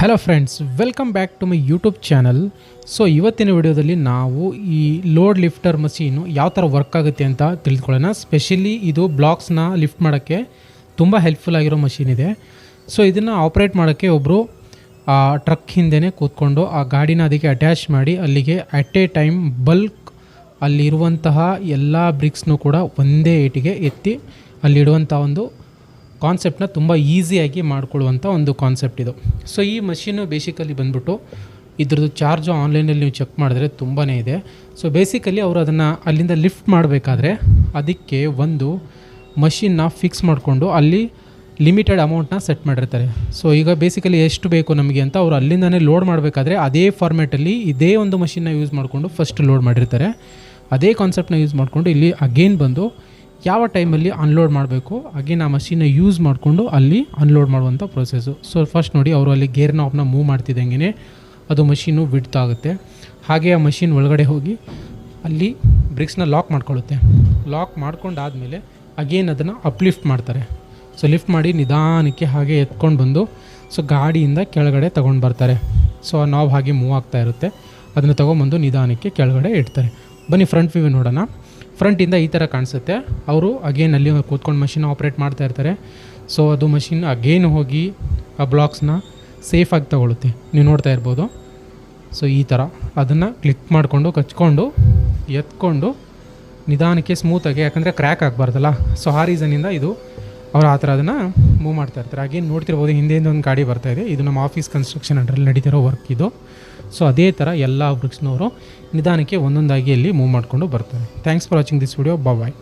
Hello friends welcome back to my YouTube channel so ಇವತ್ತಿನ ವಿಡಿಯೋದಲ್ಲಿ ನಾವು ಈ ಲೋಡ್ ಲಿಫ್ಟರ್ ಮಷೀನು ಯಾವ ಥರ ವರ್ಕ್ ಆಗುತ್ತೆ ಅಂತ ತಿಳ್ಕೊಳ್ಳೋಣ. ಸ್ಪೆಷಲಿ ಇದು ಬ್ಲಾಕ್ಸ್ನ ಲಿಫ್ಟ್ ಮಾಡೋಕ್ಕೆ ತುಂಬ ಹೆಲ್ಪ್ಫುಲ್ ಆಗಿರೋ ಮಷೀನ್ ಇದೆ. ಸೊ ಇದನ್ನು ಆಪ್ರೇಟ್ ಮಾಡೋಕ್ಕೆ ಒಬ್ಬರು ಆ ಟ್ರಕ್ ಹಿಂದೆನೇ ಕೂತ್ಕೊಂಡು ಆ ಗಾಡಿನ ಅದಕ್ಕೆ ಅಟ್ಯಾಚ್ ಮಾಡಿ ಅಲ್ಲಿಗೆ ಅಟ್ ಎ ಟೈಮ್ ಬಲ್ಕ್ ಅಲ್ಲಿರುವಂತಹ ಎಲ್ಲ ಬ್ರಿಕ್ಸ್ನು ಕೂಡ ಒಂದೇ ಏಟಿಗೆ ಎತ್ತಿ ಅಲ್ಲಿಡುವಂಥ ಒಂದು ಕಾನ್ಸೆಪ್ಟನ್ನ ತುಂಬ ಈಸಿಯಾಗಿ ಮಾಡ್ಕೊಳ್ಳುವಂಥ ಒಂದು ಕಾನ್ಸೆಪ್ಟ್ ಇದು. ಸೊ ಈ ಮಷೀನು ಬೇಸಿಕಲಿ ಬಂದ್ಬಿಟ್ಟು ಇದ್ರದ್ದು ಚಾರ್ಜು ಆನ್ಲೈನಲ್ಲಿ ನೀವು ಚೆಕ್ ಮಾಡಿದ್ರೆ ತುಂಬಾ ಇದೆ. ಸೊ ಬೇಸಿಕಲಿ ಅವರು ಅದನ್ನು ಅಲ್ಲಿಂದ ಲಿಫ್ಟ್ ಮಾಡಬೇಕಾದ್ರೆ ಅದಕ್ಕೆ ಒಂದು ಮಷಿನ್ನ ಫಿಕ್ಸ್ ಮಾಡಿಕೊಂಡು ಅಲ್ಲಿ ಲಿಮಿಟೆಡ್ ಅಮೌಂಟ್ನ ಸೆಟ್ ಮಾಡಿರ್ತಾರೆ. ಸೊ ಈಗ ಬೇಸಿಕಲಿ ಎಷ್ಟು ಬೇಕು ನಮಗೆ ಅಂತ ಅವರು ಅಲ್ಲಿಂದನೇ ಲೋಡ್ ಮಾಡಬೇಕಾದ್ರೆ ಅದೇ ಫಾರ್ಮ್ಯಾಟಲ್ಲಿ ಇದೇ ಒಂದು ಮಷಿನ್ನ ಯೂಸ್ ಮಾಡಿಕೊಂಡು ಫಸ್ಟ್ ಲೋಡ್ ಮಾಡಿರ್ತಾರೆ. ಅದೇ ಕಾನ್ಸೆಪ್ಟನ್ನ ಯೂಸ್ ಮಾಡಿಕೊಂಡು ಇಲ್ಲಿ ಅಗೇನ್ ಬಂದು ಯಾವ ಟೈಮಲ್ಲಿ ಅನ್ಲೋಡ್ ಮಾಡಬೇಕು? ಹಾಗೆ ಆ ಮಷೀನ ಯೂಸ್ ಮಾಡಿಕೊಂಡು ಅಲ್ಲಿ ಅನ್ಲೋಡ್ ಮಾಡುವಂಥ ಪ್ರೊಸೆಸ್ಸು ಸೊ ಫಸ್ಟ್ ನೋಡಿ ಅವರು ಅಲ್ಲಿ ಗೇರ್ ನಾಬ್ನ ಮೂವ್ ಮಾಡ್ತಿದ್ದಂಗೆ ಅದು ಮಷೀನು ಬಿಡ್ತಾಗುತ್ತೆ ಹಾಗೆ ಆ ಮಷೀನ್ ಒಳಗಡೆ ಹೋಗಿ ಅಲ್ಲಿ ಬ್ರಿಕ್ಸ್ನ ಲಾಕ್ ಮಾಡ್ಕೊಳ್ಳುತ್ತೆ. ಲಾಕ್ ಮಾಡ್ಕೊಂಡಾದಮೇಲೆ ಅಗೇನ್ ಅದನ್ನು ಅಪ್ಲಿಫ್ಟ್ ಮಾಡ್ತಾರೆ. ಸೊ ಲಿಫ್ಟ್ ಮಾಡಿ ನಿಧಾನಕ್ಕೆ ಹಾಗೆ ಎತ್ಕೊಂಡು ಬಂದು ಸೊ ಗಾಡಿಯಿಂದ ಕೆಳಗಡೆ ತೊಗೊಂಡು ಬರ್ತಾರೆ. ಸೊ ಆ ನಾಬ್ ಹಾಗೆ ಮೂವ್ ಆಗ್ತಾ ಇರುತ್ತೆ. ಅದನ್ನು ತೊಗೊಂಬಂದು ನಿಧಾನಕ್ಕೆ ಕೆಳಗಡೆ ಇಡ್ತಾರೆ. ಬನ್ನಿ ಫ್ರಂಟ್ ವ್ಯೂ ನೋಡೋಣ. ಫ್ರಂಟಿಂದ ಈ ಥರ ಕಾಣಿಸುತ್ತೆ. ಅವರು ಅಗೇನ್ ಅಲ್ಲಿ ಕೂತ್ಕೊಂಡು ಮಷಿನ್ ಆಪ್ರೇಟ್ ಮಾಡ್ತಾ ಇರ್ತಾರೆ. ಸೊ ಅದು ಮಷಿನ್ ಅಗೇನ್ ಹೋಗಿ ಆ ಬ್ಲಾಕ್ಸ್ನ ಸೇಫಾಗಿ ತಗೊಳುತ್ತೆ. ನೀವು ನೋಡ್ತಾ ಇರ್ಬೋದು. ಸೊ ಈ ಥರ. ಅದನ್ನು ಕ್ಲಿಕ್ ಮಾಡಿಕೊಂಡು, ಕಚ್ಕೊಂಡು, ಎತ್ಕೊಂಡು ನಿಧಾನಕ್ಕೆ ಸ್ಮೂತಾಗಿ ಯಾಕಂದರೆ ಕ್ರ್ಯಾಕ್ ಆಗಬಾರ್ದಲ್ಲ. ಸೊ ಆ ರೀಸನಿಂದ ಇದು ಅವರು ಆ ಥರ ಅದನ್ನು ಮೂವ್ ಮಾಡ್ತಾ ಇರ್ತಾರೆ. ಹಾಗೇನು ನೋಡ್ತಿರ್ಬೋದು, ಹಿಂದೆಯಿಂದ ಒಂದು ಗಾಡಿ ಬರ್ತಾ ಇದೆ. ಇದು ನಮ್ಮ ಆಫೀಸ್ ಕನ್ಸ್ಟ್ರಕ್ಷನ್ ಅಂಡ್ರಲ್ಲಿ ನಡೀತಿರೋ ವರ್ಕ್ ಇದು. ಸೊ ಅದೇ ಥರ ಎಲ್ಲ ವೃಕ್ಷನವರು ನಿಧಾನಕ್ಕೆ ಒಂದೊಂದಾಗಿ ಇಲ್ಲಿ ಮೂವ್ ಮಾಡಿಕೊಂಡು ಬರ್ತಾರೆ thanks for watching this video bye